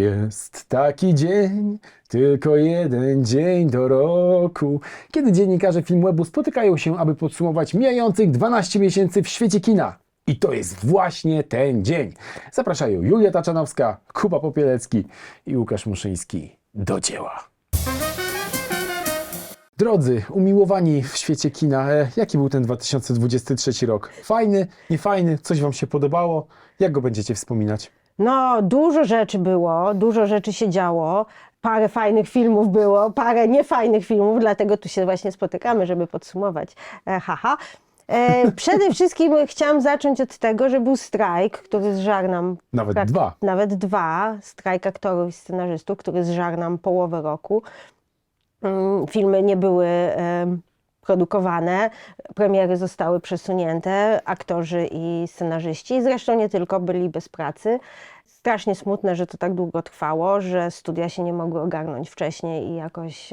Jest taki dzień, tylko jeden dzień do roku, kiedy dziennikarze Filmwebu spotykają się, aby podsumować mijających 12 miesięcy w świecie kina. I to jest właśnie ten dzień. Zapraszają Julia Taczanowska, Kuba Popielecki i Łukasz Muszyński. Do dzieła. Drodzy, umiłowani w świecie kina, e, jaki był ten 2023 rok? Fajny, niefajny? Coś Wam się podobało? Jak go będziecie wspominać? No, dużo rzeczy było, dużo rzeczy się działo. Parę fajnych filmów było, parę niefajnych filmów, dlatego tu się właśnie spotykamy, żeby podsumować. E, haha. E, przede wszystkim chciałam zacząć od tego, że był strajk, który zżarł nam. Nawet prak- dwa. Nawet dwa. Strajk aktorów i scenarzystów, który zżarł nam połowę roku. Mm, Filmy nie były em, produkowane, premiery zostały przesunięte, aktorzy i scenarzyści, zresztą nie tylko, byli bez pracy. Strasznie smutne, że to tak długo trwało, że studia się nie mogły ogarnąć wcześniej i jakoś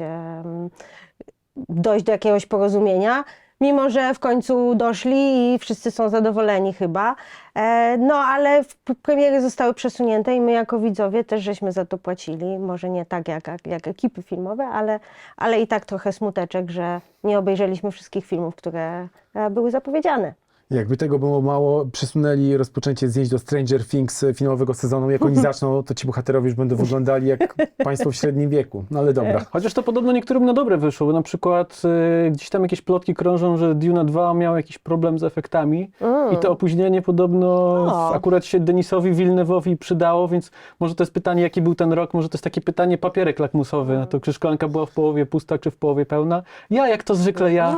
dojść do jakiegoś porozumienia. Mimo, że w końcu doszli i wszyscy są zadowoleni chyba. E, No, ale premiery zostały przesunięte i my jako widzowie też żeśmy za to płacili. Może nie tak jak, jak, jak ekipy filmowe, ale, ale i tak trochę smuteczek, że nie obejrzeliśmy wszystkich filmów, które e, były zapowiedziane. Jakby tego było mało, przesunęli rozpoczęcie zdjęć do Stranger Things finałowego sezonu. Jak oni zaczną, to ci bohaterowie już będą wyglądali jak państwo w średnim wieku. No ale dobra. Chociaż to podobno niektórym na dobre wyszło, bo na przykład y, gdzieś tam jakieś plotki krążą, że Duna 2 miał jakiś problem z efektami i to opóźnienie podobno O. akurat się Denisowi Villeneuve'owi przydało, więc może to jest pytanie, jaki był ten rok, może to jest takie pytanie papierek lakmusowy, na to czy szklanka była w połowie pusta, czy w połowie pełna. Ja, jak to zwykle ja,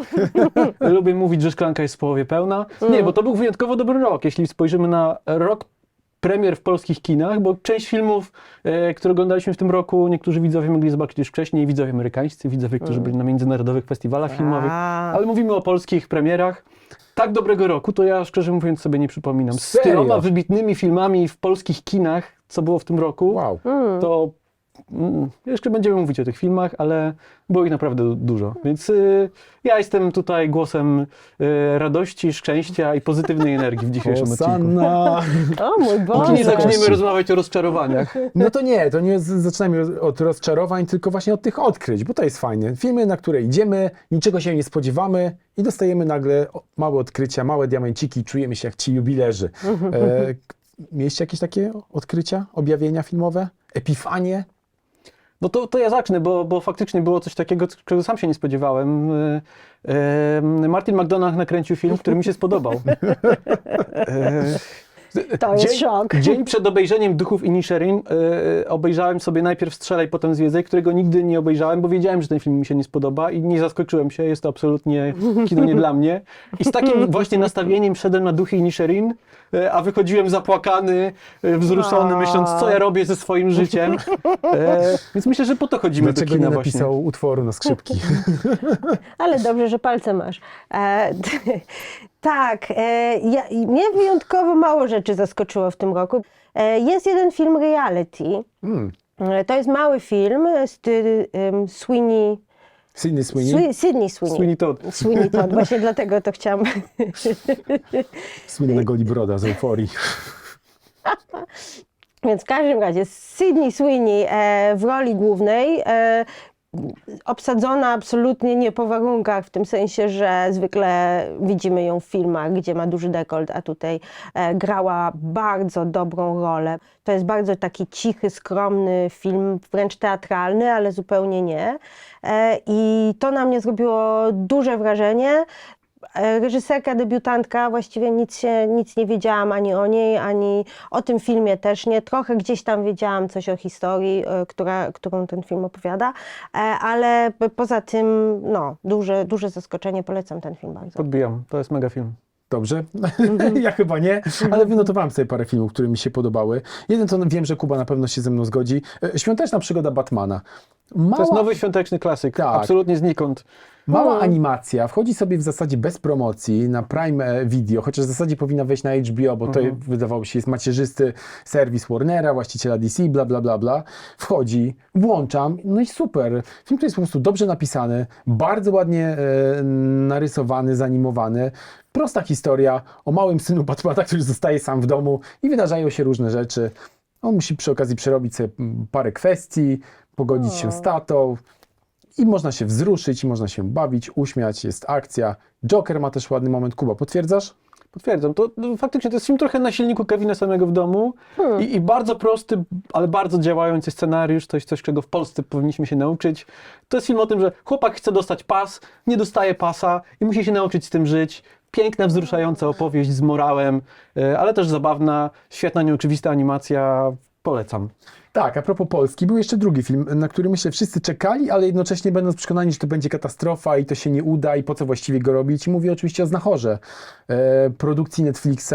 lubię mówić, że szklanka jest w połowie pełna. Nie, bo to był wyjątkowo dobry rok, jeśli spojrzymy na rok premier w polskich kinach, bo część filmów, e, które oglądaliśmy w tym roku, niektórzy widzowie mogli zobaczyć już wcześniej, widzowie amerykańscy, widzowie, którzy byli na międzynarodowych festiwalach filmowych, A. ale mówimy o polskich premierach. Tak dobrego roku to ja szczerze mówiąc sobie nie przypominam. Z Serio? tyloma wybitnymi filmami w polskich kinach, co było w tym roku, Wow. to mm, jeszcze będziemy mówić o tych filmach, ale było ich naprawdę du- dużo. Więc y, ja jestem tutaj głosem y, radości, szczęścia i pozytywnej energii w dzisiejszym odcinku. Hosanna. O mój Boże! nie zaczniemy rozmawiać o rozczarowaniach. No to nie, to nie z- zaczynamy roz- od rozczarowań, tylko właśnie od tych odkryć, bo to jest fajne. Filmy, na które idziemy, niczego się nie spodziewamy i dostajemy nagle małe odkrycia, małe diamenciki, czujemy się jak ci jubilerzy. E, mieliście jakieś takie odkrycia, objawienia filmowe? Epifanie? No to, to ja zacznę, bo, bo faktycznie było coś takiego, czego sam się nie spodziewałem. Y, y, Martin McDonagh nakręcił film, który mi się spodobał. To jest dzień, szok. Dzień przed obejrzeniem Duchów Inisherin y, obejrzałem sobie najpierw Strzelaj, potem Zwiedzaj, którego nigdy nie obejrzałem, bo wiedziałem, że ten film mi się nie spodoba i nie zaskoczyłem się, jest to absolutnie kino nie dla mnie. I z takim właśnie nastawieniem szedłem na Duchy Inisherin, y, a wychodziłem zapłakany, y, wzruszony, A. myśląc, co ja robię ze swoim życiem. E, więc myślę, że po to chodzimy Dlaczego do kina nie właśnie. napisał utworu na skrzypki? Ale dobrze, że palce masz. E, tak, e, ja, mnie wyjątkowo mało rzeczy zaskoczyło w tym roku. E, jest jeden film reality. Hmm. E, to jest mały film z ty, um, Sweeney, Sydney Sweeney? Swi- Sydney Sweeney. Sweeney Todd. Sweeney Todd, właśnie dlatego to chciałam. Słynnego Libroda z euforii. Więc w każdym razie Sydney Sweeney e, w roli głównej, e, obsadzona absolutnie nie po warunkach, w tym sensie, że zwykle widzimy ją w filmach, gdzie ma duży dekolt, a tutaj e, grała bardzo dobrą rolę. To jest bardzo taki cichy, skromny film, wręcz teatralny, ale zupełnie nie. E, I to na mnie zrobiło duże wrażenie. E, Reżyserka, debiutantka, właściwie nic, się, nic nie wiedziałam ani o niej, ani o tym filmie też nie. Trochę gdzieś tam wiedziałam coś o historii, e, która, którą ten film opowiada, e, ale poza tym, no, duże, duże zaskoczenie, polecam ten film bardzo. Podbijam, to jest mega film. Dobrze, ja chyba nie, ale wynotowałem sobie parę filmów, które mi się podobały. Jeden to wiem, że Kuba na pewno się ze mną zgodzi. Świąteczna przygoda Batmana. Mała, To jest nowy świąteczny klasyk, Tak. absolutnie znikąd. mała animacja, wchodzi sobie w zasadzie bez promocji na Prime e, Video, chociaż w zasadzie powinna wejść na HBO, bo to wydawało się jest macierzysty serwis Warnera, właściciela DC, bla bla bla bla. Wchodzi, włączam, no i super. Film, który jest po prostu dobrze napisany, bardzo ładnie e, narysowany, zanimowany. Prosta historia o małym synu Batmana, który zostaje sam w domu i wydarzają się różne rzeczy. On musi przy okazji przerobić sobie mm, parę kwestii, pogodzić się z tatą i można się wzruszyć, i można się bawić, uśmiać, jest akcja. Joker ma też ładny moment. Kuba, potwierdzasz? Potwierdzam. To no, faktycznie to jest film trochę na silniku Kevina samego w domu Hmm. I, i bardzo prosty, ale bardzo działający scenariusz. To jest coś, czego w Polsce powinniśmy się nauczyć. To jest film o tym, że chłopak chce dostać pas, nie dostaje pasa i musi się nauczyć z tym żyć. Piękna, wzruszająca opowieść z morałem, e, ale też zabawna, świetna, nieoczywista animacja. Polecam. Tak, a propos Polski, był jeszcze drugi film, na który myślę wszyscy czekali, ale jednocześnie będąc przekonani, że to będzie katastrofa i to się nie uda i po co właściwie go robić. Mówię oczywiście o Znachorze, e, produkcji Netflixa.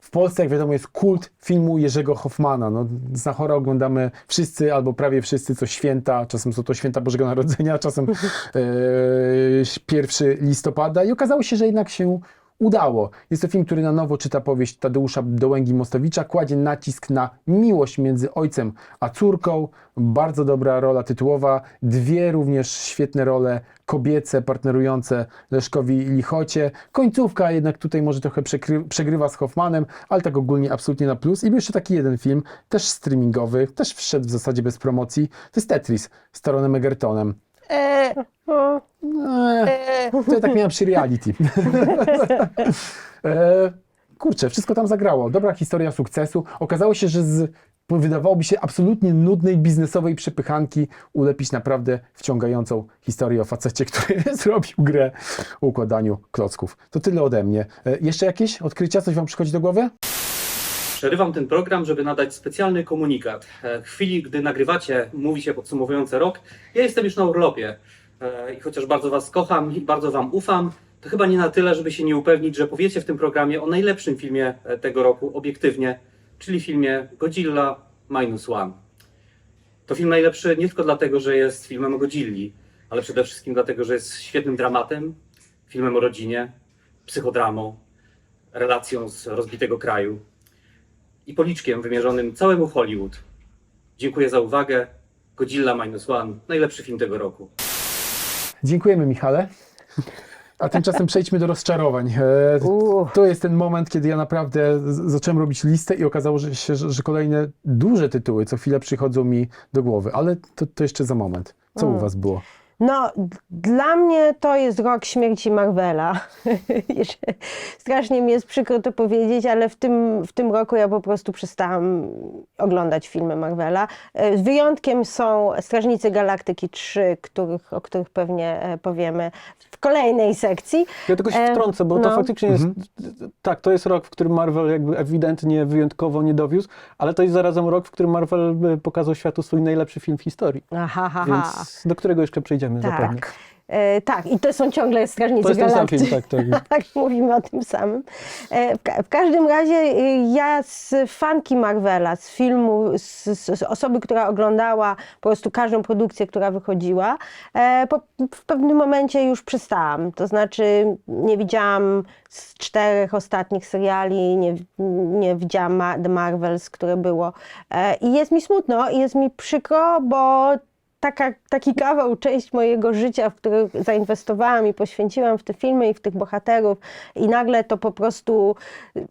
W Polsce, jak wiadomo, jest kult filmu Jerzego Hoffmana. No, Znachora oglądamy wszyscy albo prawie wszyscy co święta, czasem są to święta Bożego Narodzenia, czasem e, 1 listopada i okazało się, że jednak się udało. Jest to film, który na nowo czyta powieść Tadeusza Dołęgi-Mostowicza, kładzie nacisk na miłość między ojcem a córką. Bardzo dobra rola tytułowa. Dwie również świetne role kobiece, partnerujące Leszkowi Lichocie. Końcówka jednak tutaj może trochę przegrywa z Hoffmanem, ale tak ogólnie absolutnie na plus. I był jeszcze taki jeden film, też streamingowy, też wszedł w zasadzie bez promocji. To jest Tetris z Taronem Egertonem. E, Eee, e, to ja tak miałem przy reality. e, kurczę, wszystko tam zagrało. Dobra historia sukcesu. Okazało się, że z wydawałoby się absolutnie nudnej biznesowej przepychanki ulepić naprawdę wciągającą historię o facecie, który zrobił grę o układaniu klocków. To tyle ode mnie. E, jeszcze jakieś odkrycia? Coś wam przychodzi do głowy? Przerywam ten program, żeby nadać specjalny komunikat. E, W chwili, gdy nagrywacie, mówi się podsumowujący rok, ja jestem już na urlopie. E, I chociaż bardzo Was kocham i bardzo Wam ufam, to chyba nie na tyle, żeby się nie upewnić, że powiecie w tym programie o najlepszym filmie e, tego roku obiektywnie, czyli filmie Godzilla Minus One. To film najlepszy nie tylko dlatego, że jest filmem o Godzilli, ale przede wszystkim dlatego, że jest świetnym dramatem, filmem o rodzinie, psychodramą, relacją z rozbitego kraju i policzkiem wymierzonym całemu Hollywood. Dziękuję za uwagę. Godzilla Minus One, najlepszy film tego roku. Dziękujemy, Michale. A tymczasem przejdźmy do rozczarowań. E. To jest ten moment, kiedy ja naprawdę z- zacząłem robić listę i okazało że się, że, że kolejne duże tytuły co chwilę przychodzą mi do głowy, ale to, to jeszcze za moment. Co u was było? No, dla mnie to jest rok śmierci Marvela. Strasznie mi jest przykro to powiedzieć, ale w tym, w tym roku ja po prostu przestałam oglądać filmy Marvela. E, Wyjątkiem są Strażnicy Galaktyki 3, których, o których pewnie e, powiemy w kolejnej sekcji. Ja tylko się E, wtrącę, bo to no. faktycznie jest. Tak, to jest rok, w którym Marvel jakby ewidentnie wyjątkowo nie dowiózł, ale to jest zarazem rok, w którym Marvel pokazał światu swój najlepszy film w historii. Aha, ha, ha. Więc do którego jeszcze przejdziemy zapewne. Tak. E, tak, i to są ciągle Strażnicy To jest ten sam Galaktyki. film, tak, tak. tak, mówimy o tym samym. E, w, ka- w każdym razie e, ja z fanki Marvela, z filmu, z, z, z osoby, która oglądała po prostu każdą produkcję, która wychodziła, e, po, w pewnym momencie już przestałam. To znaczy nie widziałam z czterech ostatnich seriali, nie, nie widziałam Ma- The Marvels, które było. E, I jest mi smutno, i jest mi przykro, bo taka, taki kawał, część mojego życia, w który zainwestowałam i poświęciłam w te filmy i w tych bohaterów i nagle to po prostu y,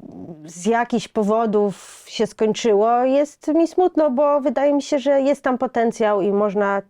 z jakichś powodów się skończyło, jest mi smutno, bo wydaje mi się, że jest tam potencjał i można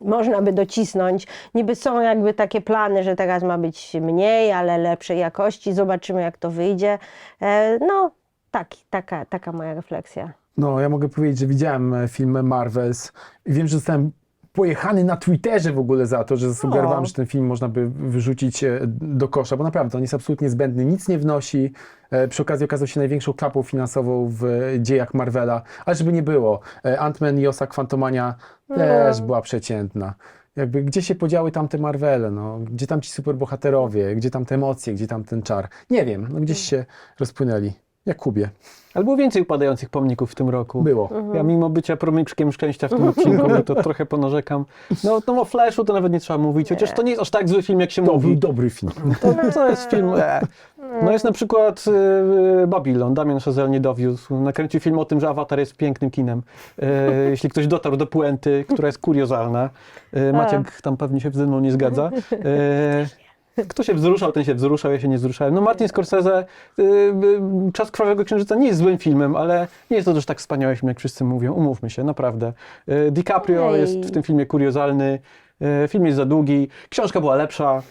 można by docisnąć. Niby są jakby takie plany, że teraz ma być mniej, ale lepszej jakości. Zobaczymy, jak to wyjdzie. E, No, tak, taka, taka moja refleksja. No, ja mogę powiedzieć, że widziałem e, film Marvels i wiem, że zostałem pojechany na Twitterze w ogóle za to, że zasugerowałem, że ten film można by wyrzucić e, do kosza, bo naprawdę on jest absolutnie zbędny, nic nie wnosi. E, Przy okazji okazał się największą klapą finansową w dziejach Marvela, ale żeby nie było, Ant-Man i Osa Quantumania też była przeciętna. Jakby gdzie się podziały tamte Marvele, no? Gdzie tam ci superbohaterowie, gdzie tam te emocje, gdzie tam ten czar? Nie wiem, no gdzieś się rozpłynęli. Jak Kubie. Ale było więcej upadających pomników w tym roku. Było. Ja mimo bycia promyczkiem szczęścia w tym odcinku, no to trochę ponarzekam. No, no o Flashu to nawet nie trzeba mówić, chociaż to nie jest aż tak zły film, jak się To był mówi. dobry film. To, to jest film... E. No jest na przykład e, Babylon, Damian Chazelle nie dowiózł. Nakręcił film o tym, że Avatar jest pięknym kinem. E, jeśli ktoś dotarł do puenty, która jest kuriozalna. E, Maciek tam pewnie się ze mną nie zgadza. E, Kto się wzruszał, ten się wzruszał, ja się nie wzruszałem. No Martin Scorsese, y, y, Czas Krwawego Księżyca nie jest złym filmem, ale nie jest to też tak wspaniały film, jak wszyscy mówią. Umówmy się, naprawdę. Y, DiCaprio Ej. jest w tym filmie kuriozalny, y, film jest za długi, książka była lepsza.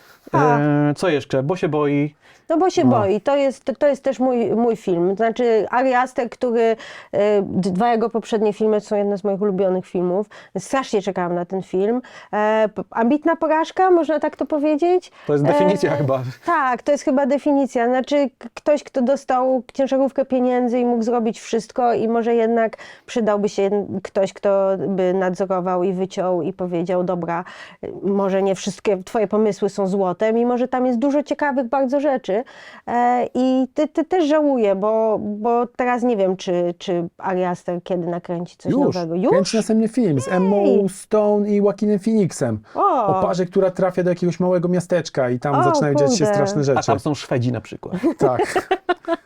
Y, co jeszcze? Bo się boi. No bo się No. boi. To jest, to jest też mój, mój film. Znaczy Ari Aster, który... e, Dwa jego poprzednie filmy to są jedne z moich ulubionych filmów. Strasznie czekałam na ten film. E, p- ambitna porażka, można tak to powiedzieć? To jest definicja E, chyba. Tak, to jest chyba definicja. Znaczy k- ktoś, kto dostał ciężarówkę pieniędzy i mógł zrobić wszystko i może jednak przydałby się ktoś, kto by nadzorował i wyciął i powiedział, dobra, y, może nie wszystkie twoje pomysły są złote, mimo że tam jest dużo ciekawych bardzo rzeczy. E, I ty, ty też żałuję, bo, bo teraz nie wiem, czy, czy Ari Aster kiedy nakręci coś Już, nowego. Już? kręci następny film z Emmą Stone i Joaquinem Phoenixem. O! O parze, która trafia do jakiegoś małego miasteczka i tam O, zaczynają dziać się kurde. straszne A rzeczy. tam są Szwedzi na przykład. Tak.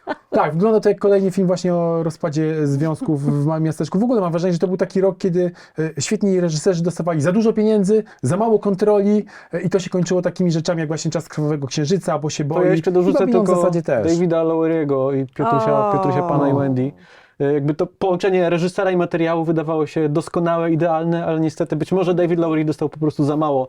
Tak, wygląda to jak kolejny film właśnie o rozpadzie związków w małym miasteczku. W ogóle mam wrażenie, że to był taki rok, kiedy e, świetni reżyserzy dostawali za dużo pieniędzy, za mało kontroli e, i to się kończyło takimi rzeczami jak właśnie Czas Krwawego Księżyca, bo się To boi. ja jeszcze dorzucę Chyba tylko w zasadzie też. Davida Lowery'ego i Piotrusia, O. Piotrusia Pana i Wendy. E, Jakby to połączenie reżysera i materiału wydawało się doskonałe, idealne, ale niestety być może David Lowery dostał po prostu za mało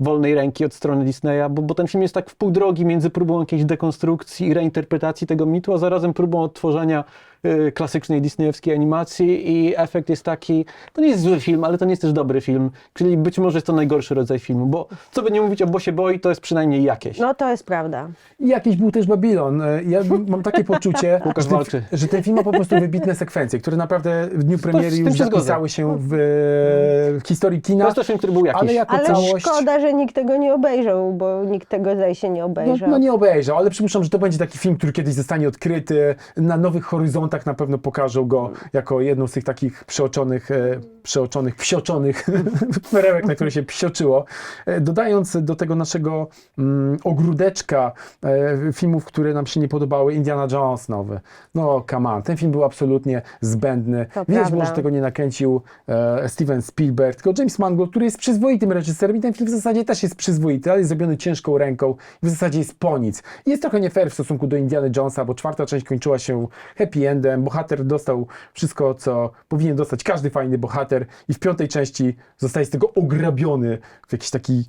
wolnej ręki od strony Disneya, bo, bo ten film jest tak w pół drogi między próbą jakiejś dekonstrukcji i reinterpretacji tego mitu, a zarazem próbą odtworzenia e, klasycznej disneyowskiej animacji i efekt jest taki, to nie jest zły film, ale to nie jest też dobry film, czyli być może jest to najgorszy rodzaj filmu, bo co by nie mówić o Bo się boi, to jest przynajmniej jakieś. No to jest prawda. I jakiś był też Babylon. E, Ja mam takie poczucie, Łukasz że, ten, walczy. że ten film ma po prostu wybitne sekwencje, które naprawdę w dniu premiery już się zapisały się w, e, w historii To kina. jest też film, który był jakiś. Ale jako Ale całość... szkoda, że nikt tego nie obejrzał, bo nikt tego zdaje się nie No, obejrzał. no nie obejrzał, ale przypuszczam, że to będzie taki film, który kiedyś zostanie odkryty. Na nowych horyzontach na pewno pokażą go jako jedną z tych takich przeoczonych, e, przeoczonych, psioczonych perełek, na które się psioczyło. E, dodając do tego naszego mm, ogródeczka e, filmów, które nam się nie podobały, Indiana Jones nowy. No come on, ten film był absolutnie zbędny. To Widać prawda. było, że tego nie nakręcił e, Steven Spielberg, tylko James Mangold, który jest przyzwoitym reżyserem i ten film w zasadzie też jest przyzwoity, ale jest zrobiony ciężką ręką i w zasadzie jest po nic. I jest trochę nie fair w stosunku do Indiana Jonesa, bo czwarta część kończyła się happy endem, bohater dostał wszystko, co powinien dostać każdy fajny bohater i w piątej części zostaje z tego ograbiony w jakiś taki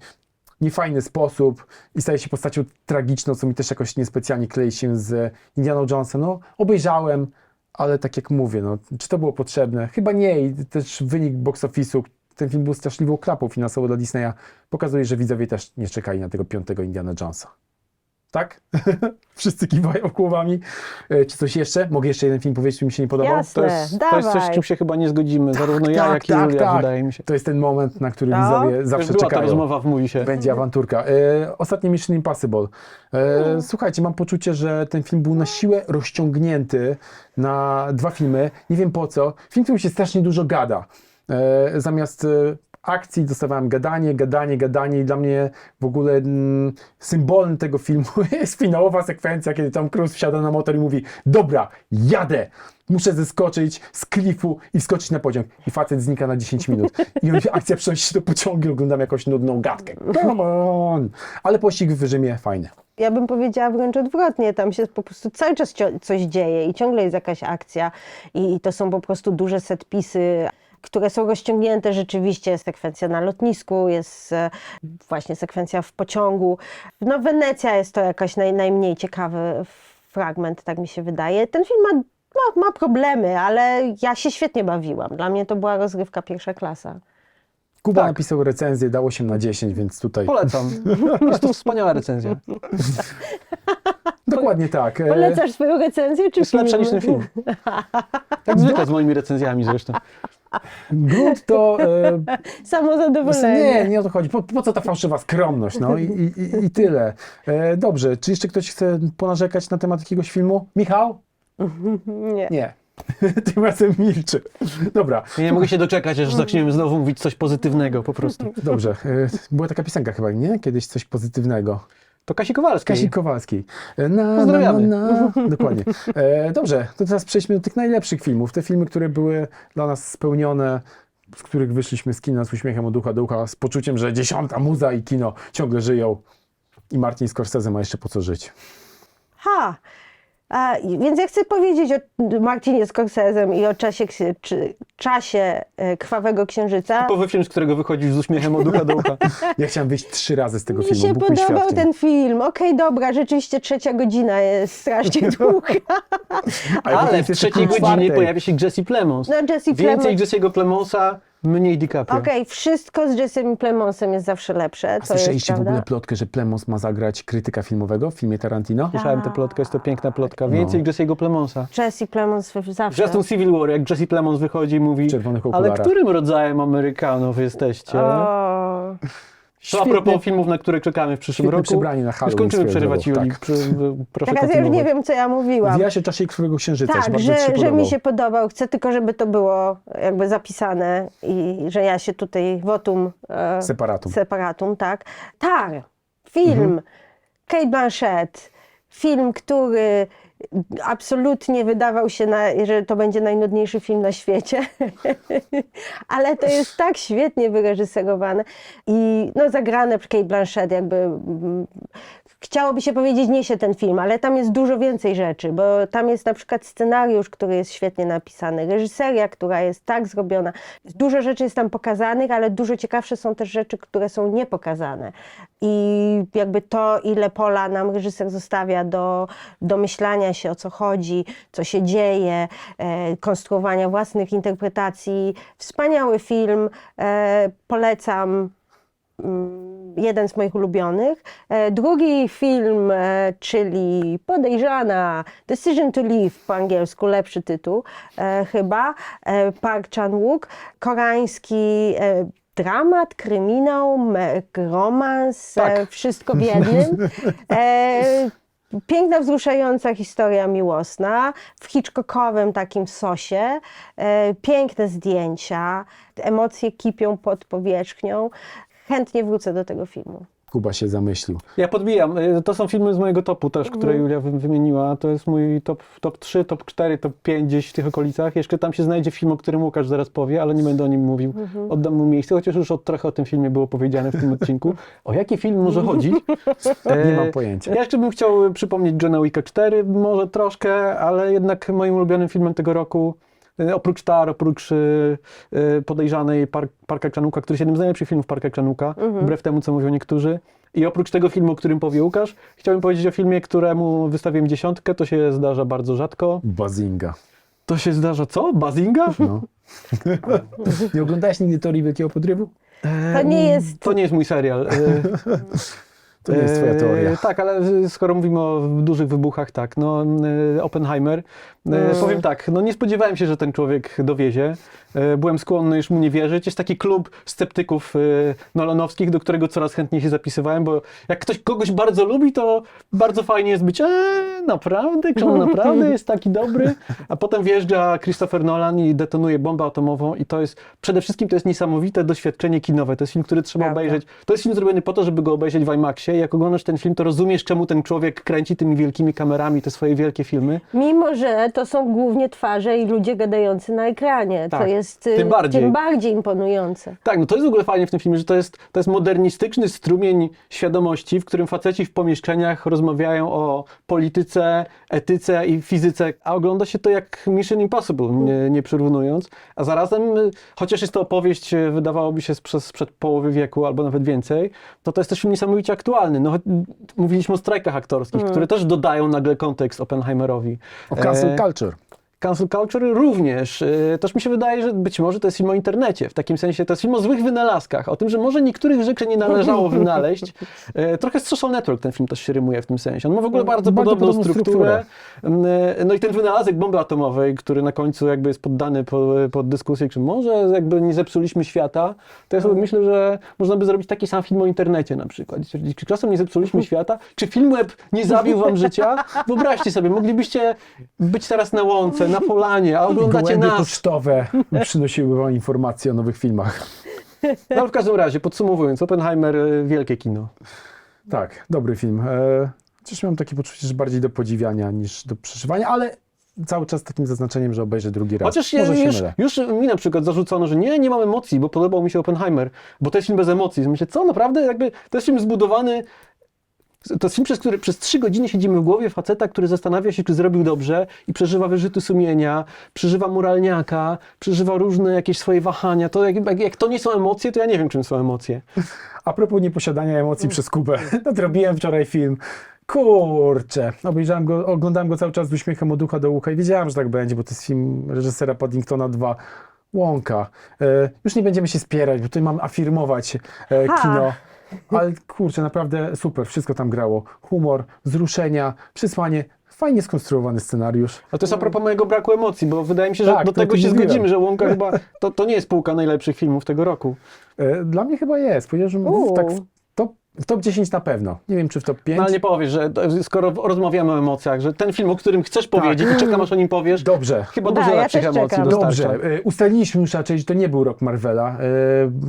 niefajny sposób i staje się postacią tragiczną, co mi też jakoś niespecjalnie klei się z Indianą Jonesem. No, obejrzałem, ale tak jak mówię, no, czy to było potrzebne? Chyba nie i też wynik box office'u, ten film był straszliwą klapą finansową dla Disneya, pokazuje, że widzowie też nie czekali na tego piątego Indiana Jonesa. Tak? Wszyscy kiwają głowami. E, Czy coś jeszcze? Mogę jeszcze jeden film powiedzieć, który mi się nie podobał? Jasne. To jest, to jest coś, z czym się chyba nie zgodzimy, zarówno ja, tak, jak i tak, Julia, tak. wydaje mi się. To jest ten moment, na który No. widzowie Już zawsze ta czekają. rozmowa w Mówi się. Będzie awanturka. E, ostatnie Mission Impossible. E, słuchajcie, mam poczucie, że ten film był na siłę rozciągnięty na dwa filmy. Nie wiem po co. Film, w którym się strasznie dużo gada. E, zamiast e, akcji dostawałem gadanie, gadanie, gadanie i dla mnie w ogóle mm, symbolem tego filmu jest finałowa sekwencja, kiedy Tom Cruise wsiada na motor i mówi dobra, jadę, muszę zeskoczyć z klifu i wskoczyć na pociąg. I facet znika na 10 minut. I akcja przenosi się do pociągu oglądam jakąś nudną gadkę. Come on! Ale pościg w Rzymie fajny. Ja bym powiedziała wręcz odwrotnie, tam się po prostu cały czas coś dzieje i ciągle jest jakaś akcja i to są po prostu duże setpisy, które są rozciągnięte rzeczywiście, jest sekwencja na lotnisku, jest e, właśnie sekwencja w pociągu. No Wenecja jest to jakaś naj, najmniej ciekawy fragment, tak mi się wydaje. Ten film ma, ma, ma problemy, ale ja się świetnie bawiłam. Dla mnie to była rozgrywka pierwsza klasa. Kuba Tak. napisał recenzję, dał 8 na 10, więc tutaj Polecam. Jest to wspaniała recenzja. dokładnie tak. E, Polecasz swoją recenzję, czy Jest lepsza film? niż ten film. Jak zwykle z moimi recenzjami zresztą. Grunt to... E, Samozadowolenie. Nie, nie o to chodzi. Po, po co ta fałszywa skromność? No i, i, i- tyle. E, dobrze, czy jeszcze ktoś chce ponarzekać na temat jakiegoś filmu? Michał? Nie. Nie. Tym razem milczy. Dobra, Ja nie mogę się doczekać, aż zaczniemy znowu mówić coś pozytywnego po prostu. dobrze. E, była taka piosenka chyba, nie? Kiedyś coś pozytywnego. To Kasi Kowalskiej. Kasi Kowalskiej. Na, na, na, Pozdrawiamy. na. Dokładnie. E, dobrze, to teraz przejdźmy do tych najlepszych filmów. Te filmy, które były dla nas spełnione, z których wyszliśmy z kina z uśmiechem od ucha do ucha, z poczuciem, że dziesiąta muza i kino ciągle żyją. I Martin Scorsese ma jeszcze po co żyć. Ha! A, więc ja chcę powiedzieć o Martinie Scorsesem i o czasie, czy, czasie e, Krwawego Księżyca. Typowy film, z którego wychodzisz z uśmiechem od ucha do ucha. Ja chciałem wyjść trzy razy z tego Mi filmu. się mi podobał świadkiem. ten film. Okej, dobra, rzeczywiście trzecia godzina jest strasznie długa. Ale potem Ale w trzeciej godzinie pojawia się Jesse Plemons. No, Jesse Więcej Plemons- Jesse'ego Plemonsa, mniej DiCaprio. Okej, wszystko z Jessem Plemonsem jest zawsze lepsze. A To słyszeliście jest w ogóle plotkę, że Plemos ma zagrać krytyka filmowego w filmie Tarantino? Słyszałem tę plotkę, jest to piękna plotka. Więcej Jesse'ego Plemonsa. Jesse Plemons zawsze. Zresztą Civil War, jak Jesse Plemons wychodzi i mówi W czerwonych ale okularach. którym rodzajem Amerykanów jesteście? O, To a propos filmów, na które czekamy w przyszłym świetne roku. przebranie na Już Halloween kończymy swoją przerywać drogą, Juli. tak. Przy, proszę teraz ja już nie kontynuować. wiem, co ja mówiłam. Wija się czasie Krwawego Księżyca, Tak, że bardzo ci się że, że podobał. mi się podobał. Chcę tylko, żeby to było jakby zapisane i że ja się tutaj wotum e, Separatum. separatum, tak. Tar, film, Mhm. Kate Blanchett, film, który absolutnie wydawał się, na, że to będzie najnudniejszy film na świecie, ale to jest tak świetnie wyreżyserowane i no zagrane przez Kate Blanchett jakby mm, chciałoby się powiedzieć niesie ten film, ale tam jest dużo więcej rzeczy, bo tam jest na przykład scenariusz, który jest świetnie napisany, reżyseria, która jest tak zrobiona. Dużo rzeczy jest tam pokazanych, ale dużo ciekawsze są też rzeczy, które są niepokazane. I jakby to, ile pola nam reżyser zostawia do, do myślania się, o co chodzi, co się dzieje, e, konstruowania własnych interpretacji. Wspaniały film, e, polecam jeden z moich ulubionych. E, Drugi film, e, czyli Podejrzana, Decision to Leave po angielsku, lepszy tytuł e, chyba, Park Chan-wook, koreański dramat, kryminał, romans, Tak. wszystko w jednym. Piękna, wzruszająca historia miłosna w Hitchcockowym takim sosie. Piękne zdjęcia, emocje kipią pod powierzchnią. Chętnie wrócę do tego filmu. Kuba się zamyślił. Ja podbijam. Y, To są filmy z mojego topu też, które Mhm. Julia wy- wymieniła. To jest mój top, top 3, top 4, top 5 gdzieś w tych okolicach. Jeszcze tam się znajdzie film, o którym Łukasz zaraz powie, ale nie będę o nim mówił. Mhm. Oddam mu miejsce, chociaż już od, trochę o tym filmie było powiedziane w tym odcinku. O jaki film może chodzić? Nie E, mam pojęcia. Ja jeszcze bym chciał przypomnieć Johna Wicka 4, może troszkę, ale jednak moim ulubionym filmem tego roku, e, oprócz Tar, oprócz e, e, podejrzanej Park, Parka Czanuka, który jest jednym z najlepszych filmów Parka Czanuka, wbrew temu, co mówią niektórzy. I oprócz tego filmu, o którym powie Łukasz, chciałbym powiedzieć o filmie, któremu wystawiłem dziesiątkę. To się zdarza bardzo rzadko. Bazinga. To się zdarza co? Bazinga? No. nie oglądałeś nigdy Teorii Wielkiego Podrywu? To nie jest. To nie jest mój serial. E, To nie jest twoja Eee, teoria. Tak, ale skoro mówimy o dużych wybuchach, tak, no e, Oppenheimer, e, powiem tak, no nie spodziewałem się, że ten człowiek dowiezie. E, Byłem skłonny już mu nie wierzyć. Jest taki klub sceptyków e, nolanowskich, do którego coraz chętniej się zapisywałem, bo jak ktoś kogoś bardzo lubi, to bardzo fajnie jest być, eee, naprawdę? Czy on naprawdę jest taki dobry? A potem wjeżdża Christopher Nolan i detonuje bombę atomową i to jest, przede wszystkim to jest niesamowite doświadczenie kinowe. To jest film, który trzeba Prawda. obejrzeć. To jest film zrobiony po to, żeby go obejrzeć w IMAXie. Jak oglądasz ten film, to rozumiesz, czemu ten człowiek kręci tymi wielkimi kamerami te swoje wielkie filmy. Mimo, że to są głównie twarze i ludzie gadający na ekranie, Tak, to jest y, tym bardziej. tym bardziej imponujące. Tak, no to jest w ogóle fajnie w tym filmie, że to jest, to jest modernistyczny strumień świadomości, w którym faceci w pomieszczeniach rozmawiają o polityce, etyce i fizyce, a ogląda się to jak Mission Impossible, nie, nie przyrównując. A zarazem, chociaż jest to opowieść, y, wydawałoby się sprzed, sprzed połowy wieku albo nawet więcej, to to jest też film niesamowicie aktualny. No, mówiliśmy o strajkach aktorskich, które też dodają nagle kontekst Oppenheimerowi. O cancel E, culture. Cancel culture również. Yy, Też mi się wydaje, że być może to jest film o internecie. W takim sensie to jest film o złych wynalazkach. O tym, że może niektórych rzeczy nie należało wynaleźć. Yy, Trochę z Social Network ten film też się rymuje w tym sensie. On ma w ogóle bardzo, Bardzo podobną, podobną strukturę. Yy, No i ten wynalazek bomby atomowej, który na końcu jakby jest poddany po- pod dyskusję, czy może jakby nie zepsuliśmy świata, to ja sobie myślę, że można by zrobić taki sam film o internecie na przykład. Czy czasem nie zepsuliśmy świata? Czy film web nie zabił wam życia? Wyobraźcie sobie, moglibyście być teraz na łące, na polanie, a oglądacie Gołębie nas. pocztowe przynosiły wam informacje o nowych filmach. No ale w każdym razie, podsumowując, Oppenheimer, y, wielkie kino. Tak, dobry film. E, Chociaż mam takie poczucie, że bardziej do podziwiania niż do przeżywania, ale cały czas z takim zaznaczeniem, że obejrzę drugi raz. Chociaż Może się już, mylę. już mi na przykład zarzucono, że nie, nie mam emocji, bo podobał mi się Oppenheimer, bo to jest film bez emocji. Myślę, co naprawdę? Jakby to jest film zbudowany To jest film, przez który przez trzy godziny siedzimy w głowie faceta, który zastanawia się, czy zrobił dobrze i przeżywa wyrzuty sumienia, przeżywa moralniaka, przeżywa różne jakieś swoje wahania. To jak, jak, jak to nie są emocje, to ja nie wiem, czym są emocje. A propos nieposiadania emocji przez Kubę, nadrobiłem wczoraj film. Kurczę, obejrzałem go, oglądałem go cały czas z uśmiechem od ucha do ucha i wiedziałem, że tak będzie, bo to jest film reżysera Paddingtona 2. Łąka. E, już nie będziemy się spierać, bo tutaj mam afirmować e, Ha. kino. Ale kurczę, naprawdę super, wszystko tam grało. Humor, wzruszenia, przesłanie, fajnie skonstruowany scenariusz. Ale to jest a propos mojego braku emocji, bo wydaje mi się, że Tak, do to tego się mówiłem. zgodzimy, że Łąka chyba to, to nie jest półka najlepszych filmów tego roku. E, dla mnie chyba jest, powiedziałbym Uuu. tak w w top 10 na pewno. Nie wiem, czy w top 5. No ale nie powiesz, że skoro rozmawiamy o emocjach, że ten film, o którym chcesz powiedzieć i czekam, aż o nim powiesz, Dobrze. chyba Da, dużo ja lepszych też emocji czekam. dostarcza. Dobrze, e, ustaliliśmy już raczej, że to nie był rok Marvela.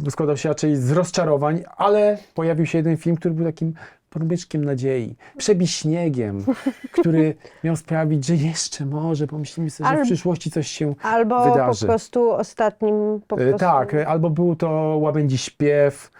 e, Składał się raczej z rozczarowań, ale pojawił się jeden film, który był takim promyczkiem nadziei, przebiśniegiem, który miał sprawić, że jeszcze może pomyślimy sobie, że w przyszłości coś się Albo wydarzy. po prostu ostatnim... Po E, prostu... Tak, e, albo był to Łabędzi Śpiew,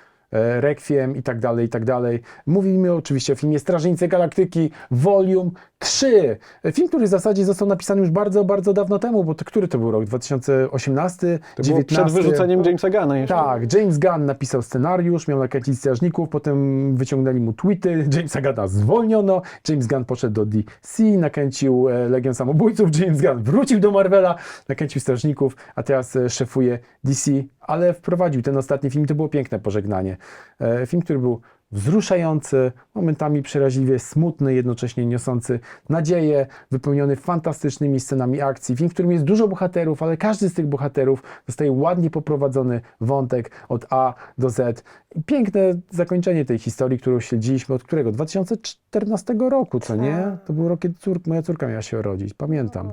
Requiem i tak dalej, i tak dalej. Mówimy oczywiście o filmie Strażnicy Galaktyki Volume 3. E, Film, który w zasadzie został napisany już bardzo, bardzo dawno temu, bo to, który to był rok? 2018? To było 19? przed wyrzuceniem Jamesa Gunna jeszcze. Tak, James Gunn napisał scenariusz, miał nakręcić strażników, potem wyciągnęli mu tweety, Jamesa Gunna zwolniono, James Gunn poszedł do DC, nakręcił e, Legion Samobójców, James Gunn wrócił do Marvela, nakręcił strażników, a teraz e, szefuje DC, ale wprowadził ten ostatni film, to było piękne pożegnanie. E, Film, który był wzruszający, momentami przeraźliwie smutny, jednocześnie niosący nadzieję, wypełniony fantastycznymi scenami akcji. Film, w którym jest dużo bohaterów, ale każdy z tych bohaterów dostaje ładnie poprowadzony wątek od A do Z. Piękne zakończenie tej historii, którą śledziliśmy od którego? 2014 roku, co nie? To był rok, kiedy cór, moja córka miała się urodzić, pamiętam.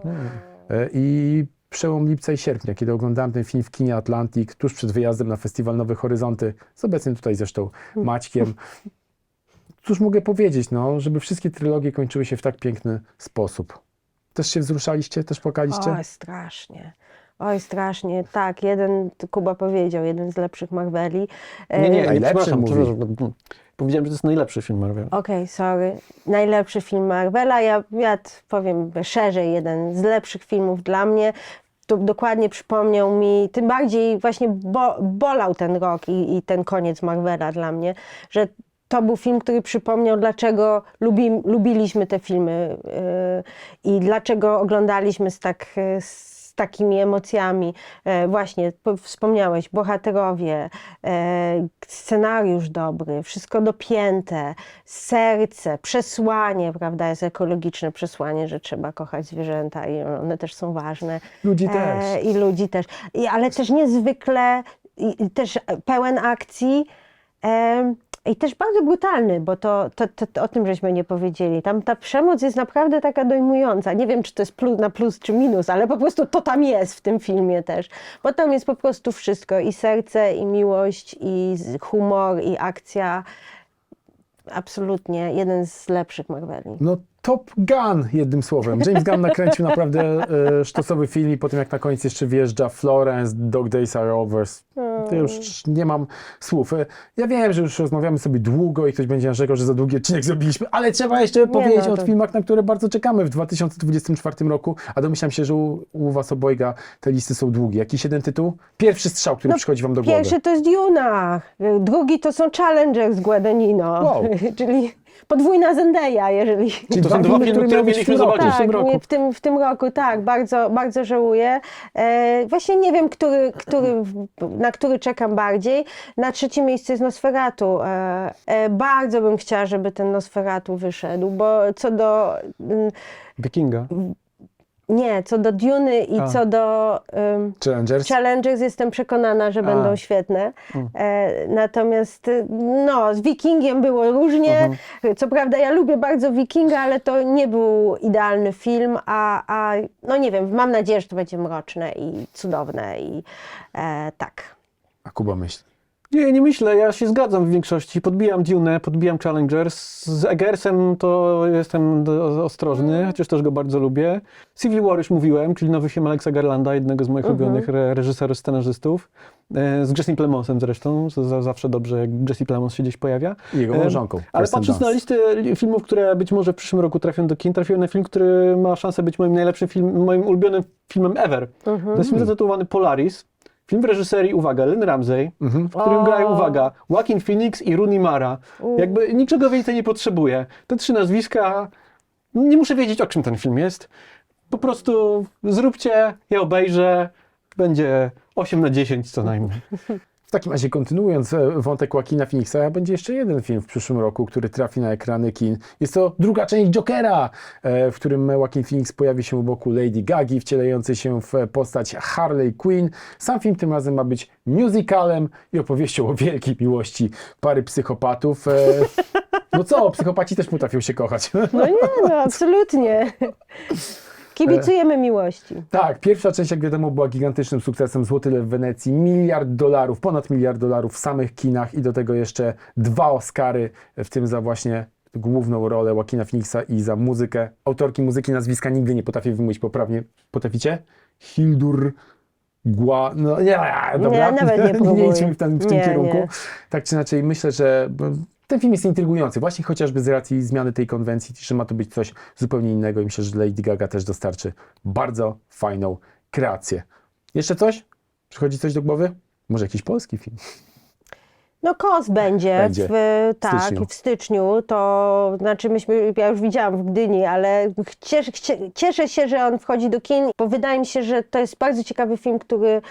E, I przełom lipca i sierpnia, kiedy oglądałem ten film w kinie Atlantik, tuż przed wyjazdem na festiwal Nowe Horyzonty, z obecnym tutaj zresztą Maćkiem. Cóż mogę powiedzieć, no, żeby wszystkie trylogie kończyły się w tak piękny sposób. Też się wzruszaliście, też płakaliście? Oj, strasznie. Oj, strasznie. Tak, jeden, Kuba powiedział, jeden z lepszych Marveli. E, Nie, nie, nie Najlepszy przepraszam, mówi. przepraszam. Powiedziałem, że to jest najlepszy film Marvel. Okej, sorry. Najlepszy film Marvela. Ja, ja t- powiem szerzej, jeden z lepszych filmów dla mnie. To dokładnie przypomniał mi, tym bardziej właśnie bo, bolał ten rok i, i ten koniec Marvela dla mnie, że to był film, który przypomniał, dlaczego lubi, lubiliśmy te filmy yy, i dlaczego oglądaliśmy z tak. yy, z takimi emocjami. E, właśnie, po- wspomniałeś, bohaterowie, e, scenariusz dobry, wszystko dopięte, serce, przesłanie, prawda, jest ekologiczne przesłanie, że trzeba kochać zwierzęta i one też są ważne. Ludzi też. E, I ludzi też. I, ale też niezwykle, też pełen akcji. I też bardzo brutalny, bo to, to, to, to o tym żeśmy nie powiedzieli. Tam ta przemoc jest naprawdę taka dojmująca. Nie wiem, czy to jest plus, na plus czy minus, ale po prostu to tam jest w tym filmie też. Bo tam jest po prostu wszystko. I serce, i miłość, i humor, i akcja. Absolutnie jeden z lepszych Marveli. No Top Gun, jednym słowem. James Gunn nakręcił naprawdę e, sztosowy film i po tym jak na koniec jeszcze wjeżdża Florence, Dog Days Are Over, to już nie mam słów. E, Ja wiem, że już rozmawiamy sobie długo i ktoś będzie narzekał, że za długi odcinek zrobiliśmy, ale trzeba jeszcze powiedzieć no o to- filmach, na które bardzo czekamy w 2024 roku, a domyślam się, że u, u was obojga te listy są długie. Jakiś jeden tytuł? Pierwszy strzał, który No, przychodzi wam do głowy. Pierwszy to jest Duna, drugi to są Challengers z Guadagnino, Wow. czyli podwójna Zendaya, jeżeli... Czyli To są dwa filmy, które mieliśmy w tym roku. zobaczyć w tym Tak, roku. w tym, w tym roku, tak, bardzo, bardzo żałuję. E, właśnie nie wiem, który, który, na który czekam bardziej. Na trzecim miejscu jest Nosferatu. E, e, bardzo bym chciała, żeby ten Nosferatu wyszedł, bo co do... mm, Wikinga. Nie, co do Duny i A. co do... ym, Challengers? Challengers jestem przekonana, że będą świetne. E, natomiast y, no, z Wikingiem było różnie. Co prawda ja lubię bardzo Wikinga, ale to nie był idealny film, a, a no nie wiem, mam nadzieję, że to będzie mroczne i cudowne i e, tak. A Kuba myśli. Nie, nie myślę, ja się zgadzam w większości. Podbijam Dune, podbijam Challengers. Z Eggersem to jestem ostrożny, chociaż też go bardzo lubię. Civil War już mówiłem, czyli nowy film Alexa Garlanda, jednego z moich ulubionych re reżyserów, scenarzystów. E, Z Jesse Plemonsem zresztą, z- za- zawsze dobrze, jak Jesse Plemons się gdzieś pojawia. I jego Em, małżonką. Ale Kirsten patrząc na listę li- filmów, które być może w przyszłym roku trafią do kin, trafiłem na film, który ma szansę być moim najlepszym filmem, moim ulubionym filmem ever. To jest film zatytułowany Polaris. Film w reżyserii, uwaga, Lynn Ramsey, w którym O. grają, uwaga, Joaquin Phoenix i Rooney Mara. Jakby niczego więcej nie potrzebuję. Te trzy nazwiska, nie muszę wiedzieć, o czym ten film jest. Po prostu zróbcie, ja obejrzę, będzie 8 na 10 co najmniej. W takim razie kontynuując e, wątek Joaquina Phoenixa, będzie jeszcze jeden film w przyszłym roku, który trafi na ekrany kin. Jest to druga część Jokera, e, w którym Joaquin Phoenix pojawi się u boku Lady Gagi, wcielającej się w postać Harley Quinn. Sam film tym razem ma być musicalem i opowieścią o wielkiej miłości pary psychopatów. E, No co, psychopaci też potrafią się kochać. No nie, no absolutnie. Kibicujemy miłości. Tak, pierwsza część, jak wiadomo, była gigantycznym sukcesem. Złoty Lew w Wenecji, miliard dolarów, ponad miliard dolarów w samych kinach i do tego jeszcze dwa Oscary, w tym za właśnie główną rolę Joaquina Phoenixa i za muzykę. Autorki muzyki nazwiska nigdy nie potrafię wymówić poprawnie. Potraficie? Hildur Gła... No nie, dobra. nawet nie nie idźmy w, ten, w tym Nie, kierunku. nie. Tak czy inaczej, myślę, że ten film jest intrygujący, właśnie chociażby z racji zmiany tej konwencji, że ma to być coś zupełnie innego i myślę, że Lady Gaga też dostarczy bardzo fajną kreację. Jeszcze coś? Przychodzi coś do głowy? Może jakiś polski film? No KOS będzie, Będzie. w, tak, styczniu. w styczniu, to znaczy myśmy, ja już widziałam w Gdyni, ale cieszę, cie- cieszę się, że on wchodzi do kin, bo wydaje mi się, że to jest bardzo ciekawy film, który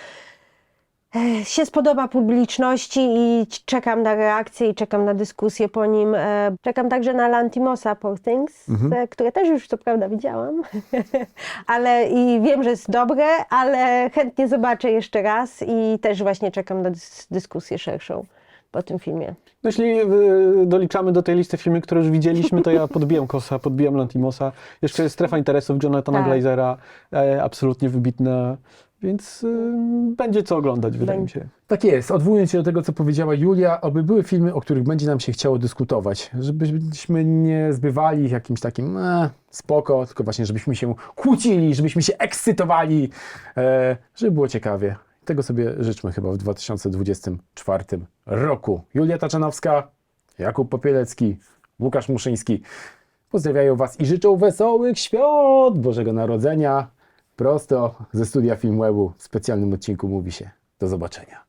się spodoba publiczności i czekam na reakcję i czekam na dyskusję po nim. E, Czekam także na Lantimosa Poor Things, e, które też już co prawda widziałam, ale i wiem, że jest dobre, ale chętnie zobaczę jeszcze raz i też właśnie czekam na dys- dyskusję szerszą po tym filmie. No jeśli y, doliczamy do tej listy filmy, które już widzieliśmy, to ja podbijam Kosa, podbijam Lantimosa. Jeszcze jest Strefa Interesów Jonathana Tak. Glazera, e, absolutnie wybitna, więc y, będzie co oglądać, wydaje mi się. Tak jest. Odwołując się do tego, co powiedziała Julia, oby były filmy, o których będzie nam się chciało dyskutować. Żebyśmy nie zbywali ich jakimś takim e, spoko, tylko właśnie, żebyśmy się kłócili, żebyśmy się ekscytowali, e, żeby było ciekawie. Tego sobie życzmy chyba w 2024 roku. Julia Taczanowska, Jakub Popielecki, Łukasz Muszyński pozdrawiają Was i życzą wesołych świąt Bożego Narodzenia. Prosto ze studia Filmwebu w specjalnym odcinku mówi się do zobaczenia.